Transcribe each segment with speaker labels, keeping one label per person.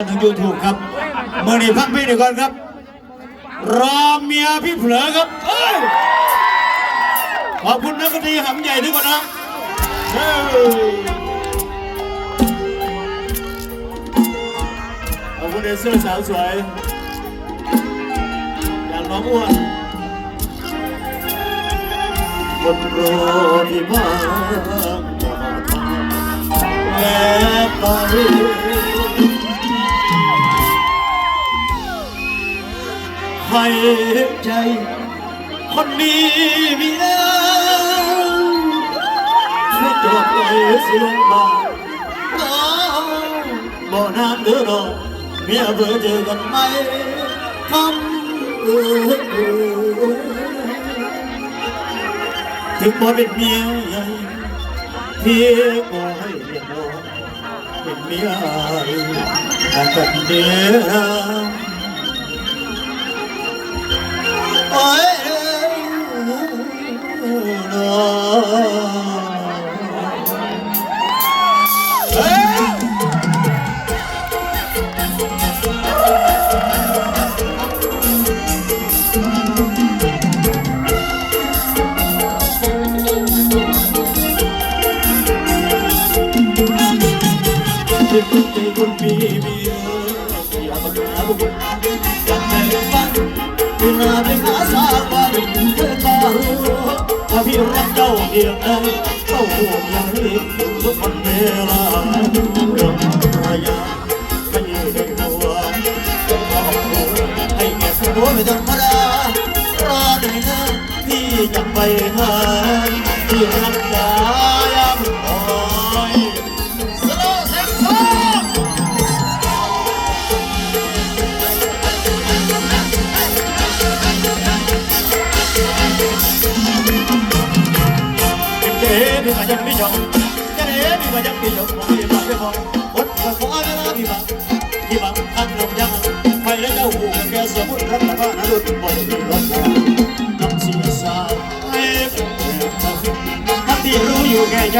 Speaker 1: ทางยูทูบครับเมื่อนี้พักพี่เดี๋ยวก่อนครับ รอเมียพี่เผลอครับเอ้ยขอบคุณนักดนตรีหำใหญ่ด้วยก่อนนะเฮ้ยขอบคุณเดนเซอร์สาวสวยอย่างน้องอ้วนคนรอที่บ้านและไป ให้ใจ คนนี้มีแล้วช่วยจบเลยสิลงมาน้องบ่นานเด้อรอเมียเบื่อเจอกันไหมคำเออถึงบ่เป็นเมียใหญ่พี่ก็ให้เรียน้อเป็นเมียแต่กันเดีย น ถ้าพี่รักเจ้าเดียเอ้ยเจ้าห่วงใยทุกวันเวลาเรื่องภรรยาไม่ยืนหัวครอบครัวให้เก็บหัวไม่ธรรมดารอหน่อยนะพี่จะไปหาที่รัก เจ๊พี่มาจากพี่ชมเจ๊พี่มาจากพี่ชมพี่มาพี่มองคนคนขอเวลาพี่มาพี่มาอันลงยังไปแล้วเจ้าหูแกสมุนรับมาหน้าดุดบนรถน้ำสีสาให้ทั้งที่รู้อยู่แก่ใจ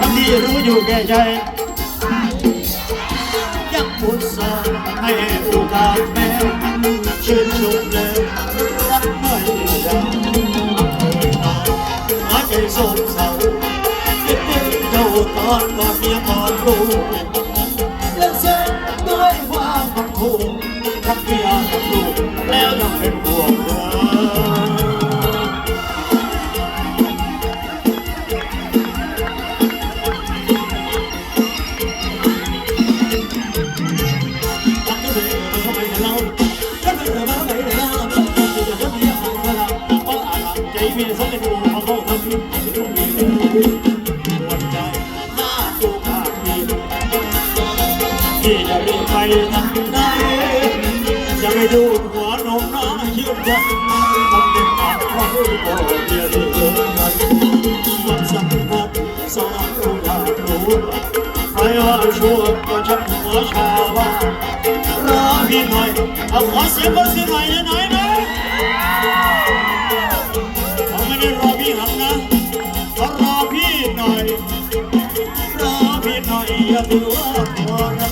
Speaker 1: ทั้งที่รู้อยู่แก่ใจยังพูดสาให้โอกาสแม่ชื่นชมเลย หาใจโศกเศร้าคิดถึงเจ้าตอนก่อนเมียก่อนลูกและเส้นด้วยความบังคับทักเมียกับลูกแล้วยังเป็นห่วง ที่จะรีบไปทางไหนจะไม่ดูหัวนมน้อยยืดยันมันเป็นปากของตัวเดียวที่เกินกันมันสัมผัสสอนรู้อยากรู้ใครว่าชั่วก็ชักหัวชาว่ารอพี่หน่อยเอาขอเสียงก็เสียงหน่อยหน่อยนะเขาไม่ได้รอพี่หักนะเขารอพี่หน่อยรอพี่หน่อยอย่าถือว่าพอนะ